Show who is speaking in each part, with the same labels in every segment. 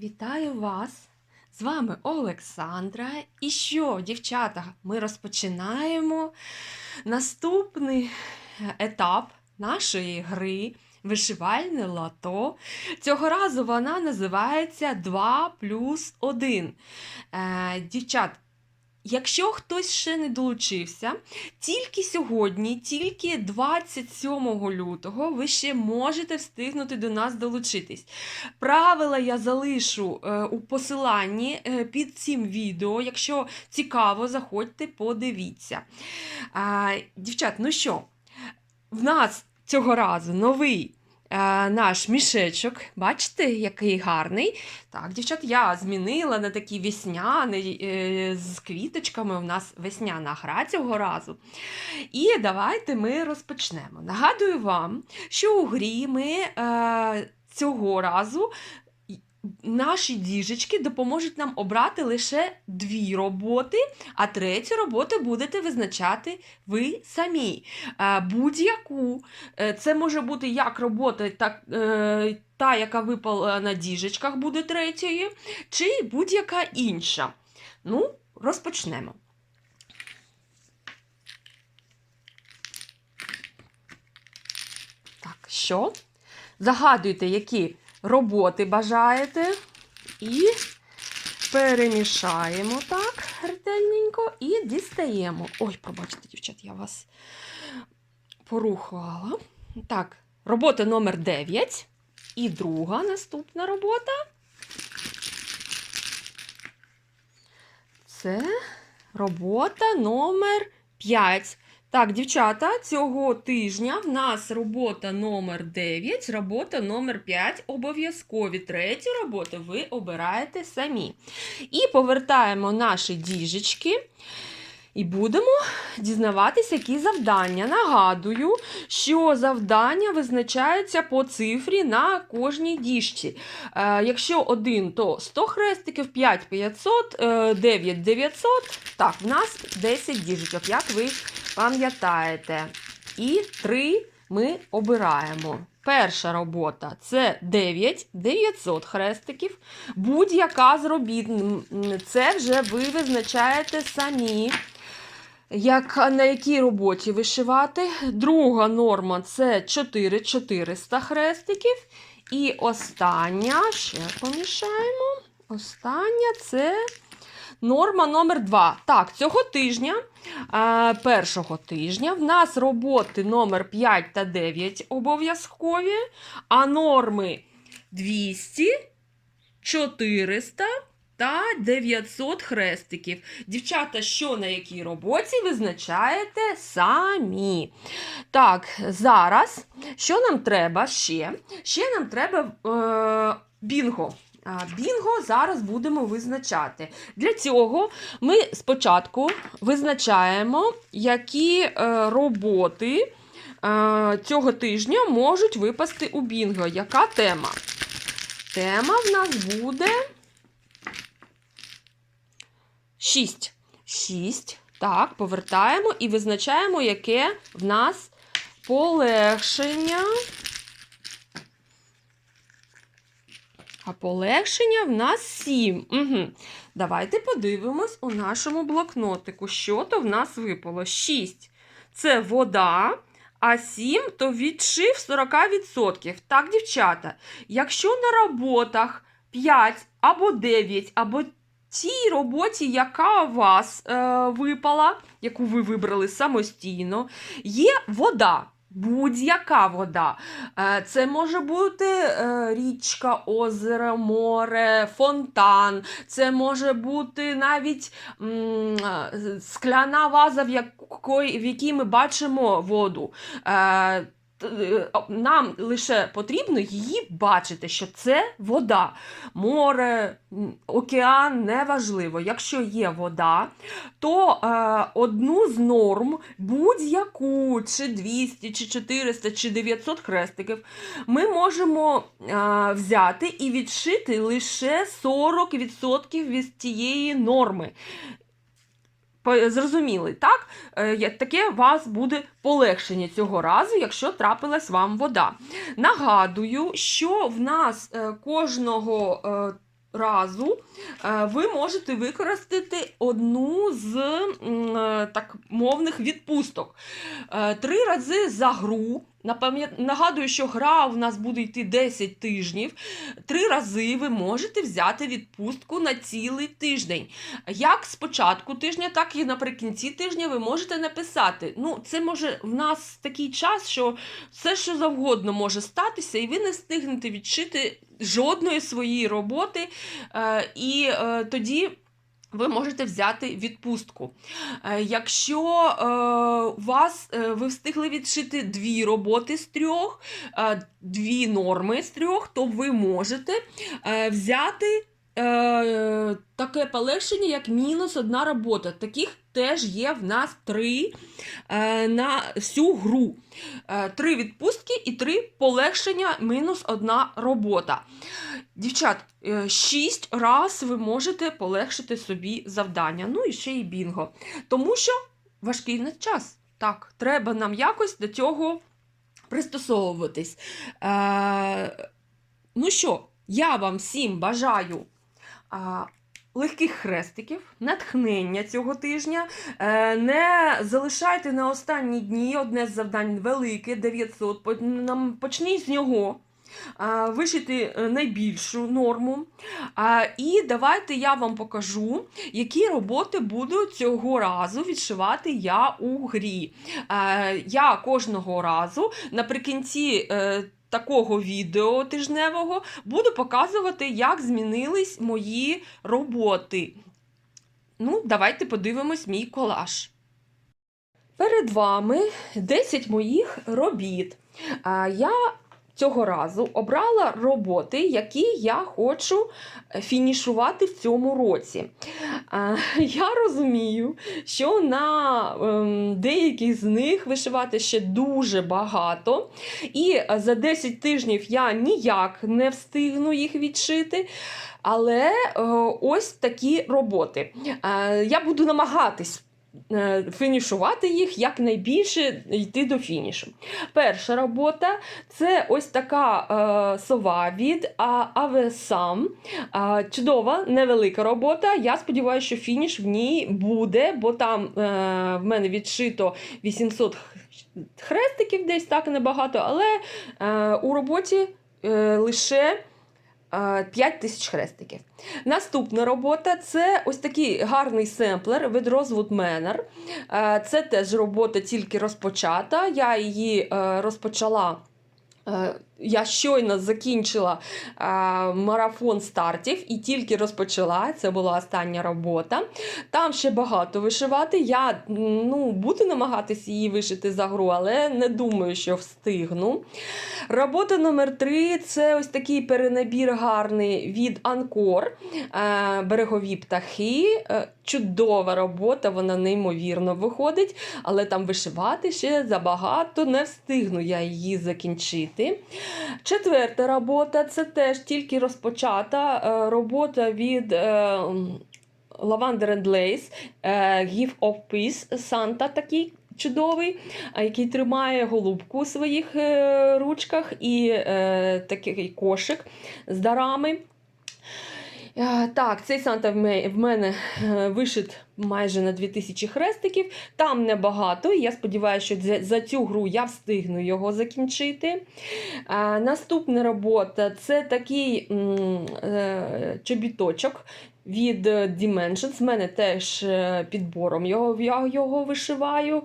Speaker 1: Вітаю вас! З вами Олександра. І що, дівчата, ми розпочинаємо наступний етап нашої гри Вишивальне лато. Цього разу вона називається 2 плюс 1. Е, дівчат, якщо хтось ще не долучився, тільки сьогодні, тільки 27 лютого, ви ще можете встигнути до нас долучитись. Правила я залишу е, у посиланні е, під цим відео. Якщо цікаво, заходьте, подивіться. Дівчат, ну що, в нас цього разу новий. Е, Наш мішечок, бачите, який гарний. Так, дівчат, я змінила на такий весняний е, з квіточками. У нас весняна гра цього разу. І давайте ми розпочнемо. Нагадую вам, що у грі ми е, цього разу наші діжечки допоможуть нам обрати лише дві роботи, а третю роботу будете визначати ви самі. Е, будь-яку. Е, це може бути як робота, так, е, та, яка випала на діжечках, буде третьою, чи будь-яка інша. Ну, розпочнемо. Так, що? Загадуйте, які роботи бажаєте, і перемішаємо так ретельненько і дістаємо. Ой, пробачте, дівчат, я вас порухувала. Так, робота номер 9. І друга наступна робота. Це робота номер 5. Так, дівчата, цього тижня в нас робота номер 9, робота номер 5 обов'язкові. Третю роботу ви обираєте самі. І повертаємо наші діжечки. І будемо дізнаватися, які завдання. Нагадую, що завдання визначаються по цифрі на кожній діжці. Е, якщо один, то 100 хрестиків, 5 500, е, 9 900. Так, в нас 10 діжечок, як ви пам'ятаєте. І 3 ми обираємо. Перша робота це 9 900 хрестиків. Будь-яка з робіт. Це вже ви визначаєте самі. Як, на якій роботі вишивати. Друга норма це 4 400 хрестиків. І остання, ще помішаємо. Остання це норма номер 2. Так, цього тижня, е, першого тижня, в нас роботи номер 5 та 9 обов'язкові, а норми 200, 400 та 900 хрестиків. Дівчата, що на якій роботі визначаєте самі. Так, зараз, що нам треба ще? Ще нам треба е, бінго. Бінго зараз будемо визначати. Для цього ми спочатку визначаємо, які е, роботи е, цього тижня можуть випасти у бінго. Яка тема? Тема в нас буде 6. 6. Так, повертаємо і визначаємо, яке в нас полегшення. А полегшення в нас 7. Угу. Давайте подивимось у нашому блокнотику, що то в нас випало. 6 це вода, а 7 то відшив 40%. Так, дівчата, якщо на роботах 5 або 9, або тій роботі, яка у вас е, випала, яку ви вибрали самостійно, є вода. Будь-яка вода. Е, Це може бути е, річка, озеро, море, фонтан. Це може бути навіть е, скляна ваза, в якій ми бачимо воду. Е, Нам лише потрібно її бачити, що це вода. Море, океан неважливо. Якщо є вода, то е, одну з норм, будь-яку, чи 200, чи 400, чи 900 хрестиків, ми можемо е, взяти і відшити лише 40% від тієї норми. Зрозуміли, так? Е, Таке у вас буде полегшення цього разу, якщо трапилась вам вода. Нагадую, що в нас е, кожного е, разу ви можете використати одну з так мовних відпусток. Три рази за гру. Нагадую, що гра у нас буде йти 10 тижнів. Три рази ви можете взяти відпустку на цілий тиждень. Як з початку тижня, так і наприкінці тижня ви можете написати. Ну, це може в нас такий час, що все, що завгодно може статися, і ви не встигнете відшити жодної своєї роботи, е, і е, тоді. Ви можете взяти відпустку. Е, Якщо е, вас е, ви встигли відшити дві роботи з трьох, е, дві норми з трьох, то ви можете е, взяти е, таке полегшення, як мінус одна робота. Таких теж є в нас три е, на всю гру. Е, три відпустки і три полегшення мінус одна робота. Дівчат, е, шість раз ви можете полегшити собі завдання. Ну і ще й бінго. Тому що важкий на час. Так, треба нам якось до цього пристосовуватись. Е, ну що, я вам всім бажаю легких хрестиків, натхнення цього тижня. Е, не залишайте на останні дні одне з завдань велике 900. По- нам- Почніть з нього. Вишити е, найбільшу норму. І давайте я вам покажу, які роботи буду цього разу відшивати я у грі. Я кожного разу наприкінці е, такого відео тижневого буду показувати, як змінились мої роботи. Ну, давайте подивимось мій колаж. Перед вами 10 моїх робіт. Я цього разу обрала роботи, які я хочу е, фінішувати в цьому році. Я розумію, що на ем, деяких з них вишивати ще дуже багато. І е, за 10 тижнів я ніяк не встигну їх відшити. Але е, ось такі роботи. Я буду намагатись. Е, Фінішувати їх якнайбільше йти до фінішу. Перша робота це ось така е, сова від Авесам. Е, чудова, невелика робота. Я сподіваюся, що фініш в ній буде, бо там е, в мене відшито 800 хрестиків, десь так небагато, але е, у роботі е, лише. 5 тисяч хрестиків. Наступна робота це ось такий гарний семплер від Rosewood Manor. Е, Це теж робота тільки розпочата. Я її е, розпочала. Е, Я щойно закінчила е, марафон стартів і тільки розпочала. Це була остання робота. Там ще багато вишивати. Я ну, буду намагатися її вишити за гру, але не думаю, що встигну. Робота номер 3 це ось такий перенабір гарний від Анкор. Е, Берегові птахи. Чудова робота, вона неймовірно виходить, але там вишивати ще забагато, не встигну я її закінчити. Четверта робота це теж тільки розпочата е, робота від. е, м, Lavender and Lace, е, Give of Peace, Санта такий чудовий, який тримає голубку у своїх ручках і такий кошик з дарами. Е, Так, цей Санта в мене е, вишит майже на 2000 хрестиків. Там небагато. Я сподіваюся, що за- цю гру я встигну його закінчити. Е, Наступна робота це такий чобіточок від Dimensions. В мене теж підбором його, я його вишиваю.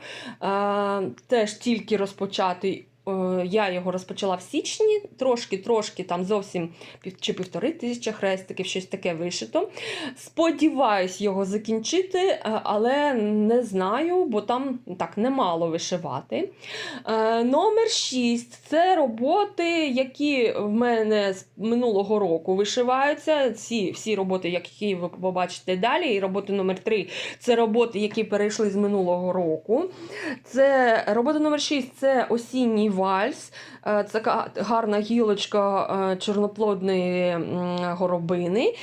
Speaker 1: Теж тільки розпочатий. Е, Я його розпочала в січні, трошки-трошки там зовсім чи півтори тисячі хрестиків, щось таке вишито. Сподіваюсь його закінчити, е, але не знаю, бо там так немало вишивати. Е, Номер 6 це роботи, які в мене з минулого року вишиваються. Ці всі роботи, які ви побачите далі. І робота номер 3 це роботи, які перейшли з минулого року. Це робота номер 6 це осінній вальс. Е, Це гарна гілочка е, чорноплодної горобини.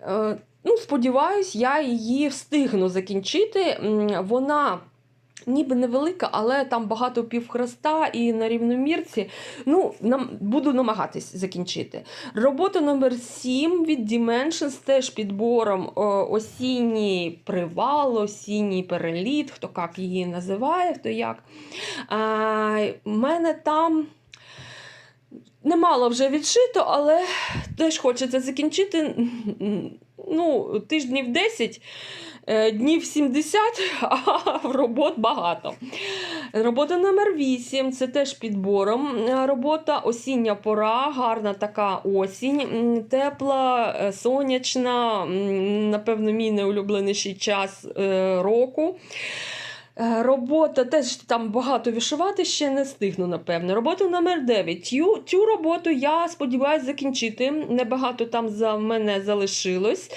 Speaker 1: Е, Ну, сподіваюсь, я її встигну закінчити. Вона ніби невелика, але там багато півхреста і на рівномірці. Ну, нам, буду намагатись закінчити. Робота номер 7 від Dimensions теж підбором о, осінній привал, осінній переліт, хто як її називає, хто як. А, мене там. Немало вже відшито, але теж хочеться закінчити ну, тижнів 10, е, днів 70, а робот багато. Робота номер 8 це теж підбором. е, Робота осіння пора, гарна така осінь, тепла, е, сонячна, напевно, мій найулюбленіший час року. Е, Робота теж там багато вишивати ще не встигну, напевне. Робота номер 9. Цю, цю роботу я сподіваюся закінчити. Небагато там за мене залишилось.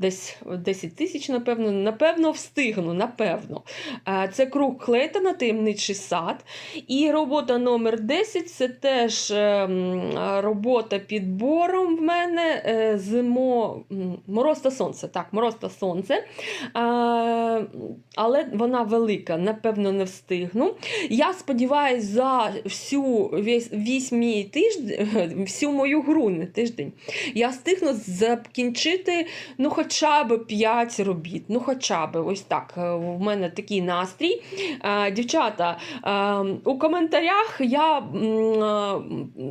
Speaker 1: Десь 10 тисяч, напевно, напевно, встигну, напевно. Це круг Клейтона, таємничий сад. І робота номер 10 це теж ем, робота підбором в мене е, зимо, мороз та сонце. Так, мороз та сонце. Але вона велика, напевно, не встигну. Я сподіваюся, за всю весь, весь мій тиждень, всю мою гру, не тиждень, я встигну закінчити ну, хоча б 5 робіт. Ну, хоча б ось так. е, В мене такий настрій. Е, Дівчата, е, у коментарях я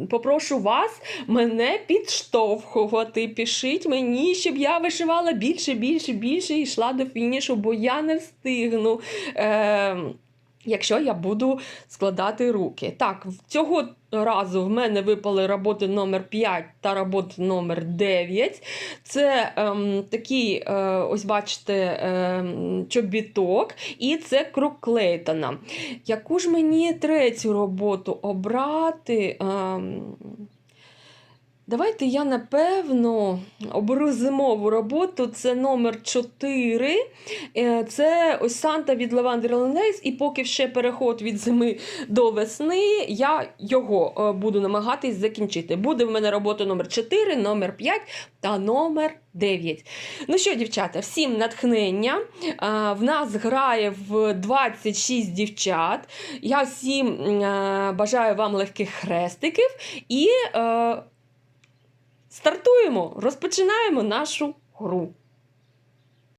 Speaker 1: попрошу вас мене підштовхувати. Пишіть мені, щоб я вишивала більше, більше, більше і йшла до фінішу, бо я не встигну. Якщо я буду складати руки. Так, цього разу в мене випали роботи номер 5 та роботи номер 9. Це ем, такий, е, ось бачите, ем, чобіток, і це круг Клейтона. Яку ж мені третю роботу обрати? Ем, Давайте я напевно оберу зимову роботу. Це номер 4. Е, Це ось Санта від Lavender Lace, і поки ще переход від зими до весни, я його е, буду намагатись закінчити. Буде в мене робота номер 4, номер 5 та номер 9. Ну що, дівчата, всім натхнення. В нас грає в 26 дівчат. Я всім е, бажаю вам легких хрестиків і е, стартуємо, розпочинаємо нашу гру.